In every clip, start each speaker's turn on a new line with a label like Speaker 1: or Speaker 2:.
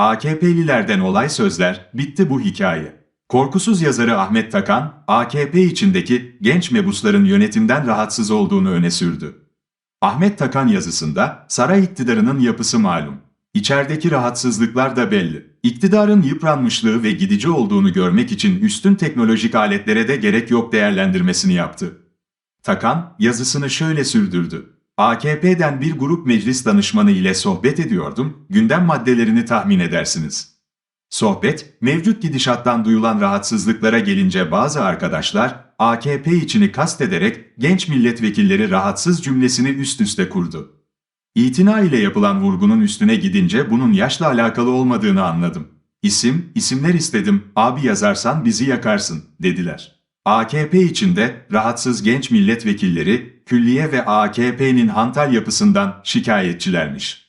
Speaker 1: AKP'lilerden olay sözler, bitti bu hikaye. Korkusuz yazarı Ahmet Takan, AKP içindeki genç mebusların yönetimden rahatsız olduğunu öne sürdü. Ahmet Takan yazısında saray iktidarının yapısı malum. İçerideki rahatsızlıklar da belli. İktidarın yıpranmışlığı ve gidici olduğunu görmek için üstün teknolojik aletlere de gerek yok değerlendirmesini yaptı. Takan yazısını şöyle sürdürdü. AKP'den bir grup meclis danışmanı ile sohbet ediyordum, gündem maddelerini tahmin edersiniz. Sohbet, mevcut gidişattan duyulan rahatsızlıklara gelince bazı arkadaşlar, AKP içini kastederek genç milletvekilleri rahatsız cümlesini üst üste kurdu. İtina ile yapılan vurgunun üstüne gidince bunun yaşla alakalı olmadığını anladım. İsim, isimler istedim, abi yazarsan bizi yakarsın, dediler. AKP içinde rahatsız genç milletvekilleri, külliye ve AKP'nin hantal yapısından şikayetçilermiş.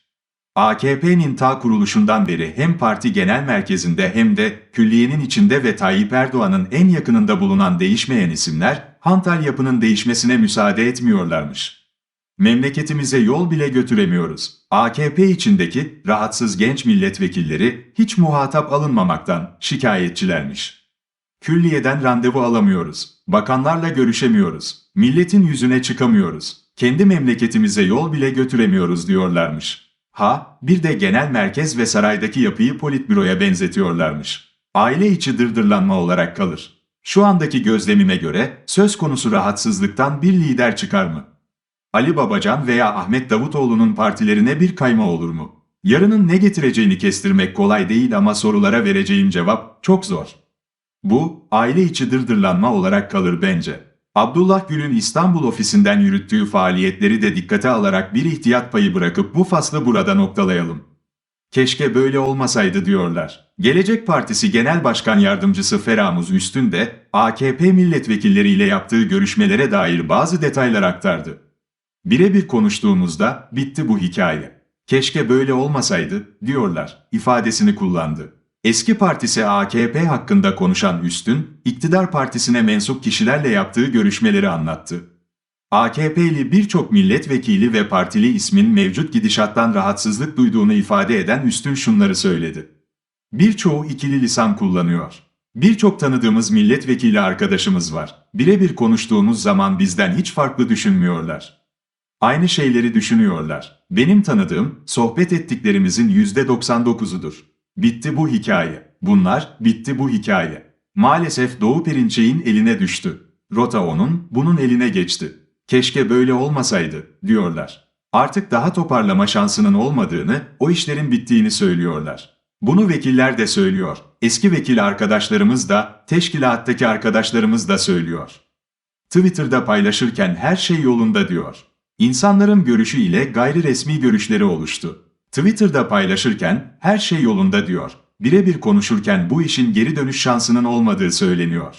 Speaker 1: AKP'nin ta kuruluşundan beri hem parti genel merkezinde hem de külliyenin içinde ve Tayyip Erdoğan'ın en yakınında bulunan değişmeyen isimler, hantal yapının değişmesine müsaade etmiyorlarmış. Memleketimize yol bile götüremiyoruz. AKP içindeki rahatsız genç milletvekilleri hiç muhatap alınmamaktan şikayetçilermiş. Külliyeden randevu alamıyoruz. Bakanlarla görüşemiyoruz. Milletin yüzüne çıkamıyoruz. Kendi memleketimize yol bile götüremiyoruz diyorlarmış. Ha, bir de genel merkez ve saraydaki yapıyı politbüroya benzetiyorlarmış. Aile içi dırdırlanma olarak kalır. Şu andaki gözlemime göre söz konusu rahatsızlıktan bir lider çıkar mı? Ali Babacan veya Ahmet Davutoğlu'nun partilerine bir kayma olur mu? Yarının ne getireceğini kestirmek kolay değil ama sorulara vereceğim cevap çok zor. Bu, aile içi dırdırlanma olarak kalır bence. Abdullah Gül'ün İstanbul ofisinden yürüttüğü faaliyetleri de dikkate alarak bir ihtiyat payı bırakıp bu faslı burada noktalayalım. Keşke böyle olmasaydı diyorlar. Gelecek Partisi Genel Başkan Yardımcısı Feramuz Üstün de AKP milletvekilleriyle yaptığı görüşmelere dair bazı detaylar aktardı. Birebir konuştuğumuzda bitti bu hikaye. Keşke böyle olmasaydı diyorlar ifadesini kullandı. Eski partisi AKP hakkında konuşan Üstün, iktidar partisine mensup kişilerle yaptığı görüşmeleri anlattı. AKP'li birçok milletvekili ve partili ismin mevcut gidişattan rahatsızlık duyduğunu ifade eden Üstün şunları söyledi. Birçoğu ikili lisan kullanıyor. Birçok tanıdığımız milletvekili arkadaşımız var. Birebir konuştuğumuz zaman bizden hiç farklı düşünmüyorlar. Aynı şeyleri düşünüyorlar. Benim tanıdığım, sohbet ettiklerimizin %99'udur. Bitti bu hikaye. Bunlar, bitti bu hikaye. Maalesef Doğu Perinçek'in eline düştü. Rota onun, bunun eline geçti. Keşke böyle olmasaydı, diyorlar. Artık daha toparlama şansının olmadığını, o işlerin bittiğini söylüyorlar. Bunu vekiller de söylüyor. Eski vekil arkadaşlarımız da, teşkilattaki arkadaşlarımız da söylüyor. Twitter'da paylaşırken her şey yolunda diyor. İnsanların görüşü ile gayri resmi görüşleri oluştu. Twitter'da paylaşırken her şey yolunda diyor. Birebir konuşurken bu işin geri dönüş şansının olmadığı söyleniyor.